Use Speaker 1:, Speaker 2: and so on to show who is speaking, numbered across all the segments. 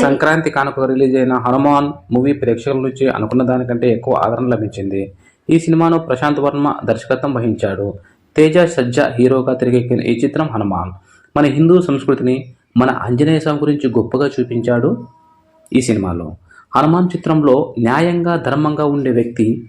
Speaker 1: సంక్రాంతి కానుక రిలీజ్ అయిన హనుమాన్ మూవీ ప్రేక్షకుల నుంచి అనుకున్న దానికంటే ఎక్కువ ఆదరణ లభించింది. ఈ సినిమాను ప్రశాంత్ వర్మ దర్శకత్వం వహించాడు. తేజ సజ్జ హీరోగా తెరకెక్కిన ఈ చిత్రం హనుమాన్. మన హిందూ సంస్కృతిని మన ఆంజనేయ స్వామి గురించి గొప్పగా చూపించాడు ఈ సినిమాలో. హనుమాన్ చిత్రంలో న్యాయంగా ధర్మంగా ఉండే వ్యక్తి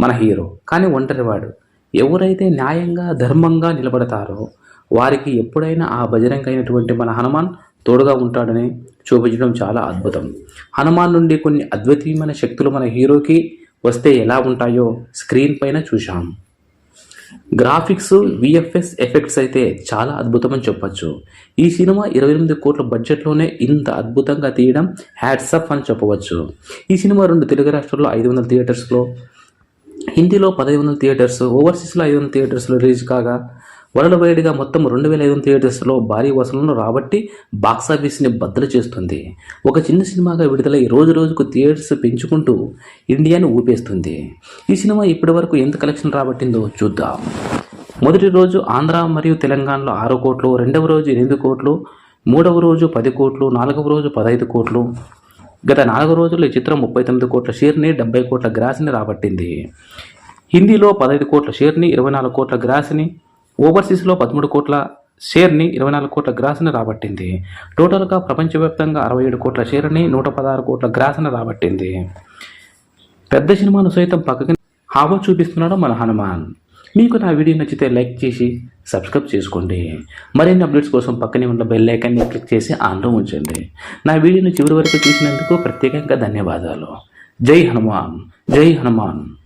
Speaker 1: మన హీరో కానీ ఒంటరివాడు ఎవరైతే న్యాయంగా ధర్మంగా నిలబడతారో వారికి ఎప్పుడైనా ఆ బజరంగ అయినటువంటి మన హనుమాన్ తోడుగా ఉంటాడని చూపించడం చాలా అద్భుతం. హనుమాన్ నుండి కొన్ని అద్వితీయమైన శక్తులు మన హీరోకి వస్తే ఎలా ఉంటాయో స్క్రీన్ పైన చూశాం. గ్రాఫిక్స్ విఎఫ్ఎస్ ఎఫెక్ట్స్ అయితే చాలా అద్భుతమని చెప్పొచ్చు. ఈ సినిమా ఇరవై ఎనిమిది కోట్ల బడ్జెట్లోనే ఇంత అద్భుతంగా తీయడం హ్యాట్సప్ అని చెప్పవచ్చు. ఈ సినిమా రెండు తెలుగు రాష్ట్రాల్లో ఐదు వందల థియేటర్స్లో హిందీలో పదహైదు వందల థియేటర్స్ ఓవర్సీస్లో ఐదు వందల థియేటర్స్లో రిలీజ్ కాగా వరల్డ్ వైడ్గా మొత్తం రెండు వేల ఐదు వందల థియేటర్స్లో భారీ వసూలను రాబట్టి బాక్సాఫీస్ని బద్దలు చేస్తుంది. ఒక చిన్న సినిమాగా విడుదలై రోజు రోజుకు థియేటర్స్ పెంచుకుంటూ ఇండియాని ఊపేస్తుంది. ఈ సినిమా ఇప్పటివరకు ఎంత కలెక్షన్ రాబట్టిందో చూద్దాం. మొదటి రోజు ఆంధ్ర మరియు తెలంగాణలో ఆరు కోట్లు రెండవ రోజు ఎనిమిది కోట్లు మూడవ రోజు పది కోట్లు నాలుగవ రోజు పదహైదు కోట్లు. గత నాలుగు రోజుల్లో ఈ చిత్రం ముప్పై తొమ్మిది కోట్ల షేర్ని డెబ్బై కోట్ల గ్రాస్ని రాబట్టింది. హిందీలో పదహైదు కోట్ల షేర్ని ఇరవై నాలుగు కోట్ల గ్రాస్ని ఓవర్సీస్లో పదమూడు కోట్ల షేర్ని ఇరవై నాలుగు కోట్ల గ్రాస్ని రాబట్టింది. టోటల్గా ప్రపంచవ్యాప్తంగా అరవై ఏడు కోట్ల షేర్ని నూట పదహారు కోట్ల గ్రాస్ని రాబట్టింది. పెద్ద సినిమాను సైతం పక్కకి హావో చూపిస్తున్నాడు మన హనుమాన్. మీకు నా వీడియో నచ్చితే లైక్ చేసి సబ్స్క్రైబ్ చేసుకోండి. మరిన్ని అప్డేట్స్ కోసం పక్కనే ఉన్న బెల్ ఐకాన్ని క్లిక్ చేసి ఆన్లో ఉంచండి. నా వీడియోను చివరి వరకు చూసినందుకు ప్రత్యేకంగా ధన్యవాదాలు. జై హనుమాన్. జై హనుమాన్.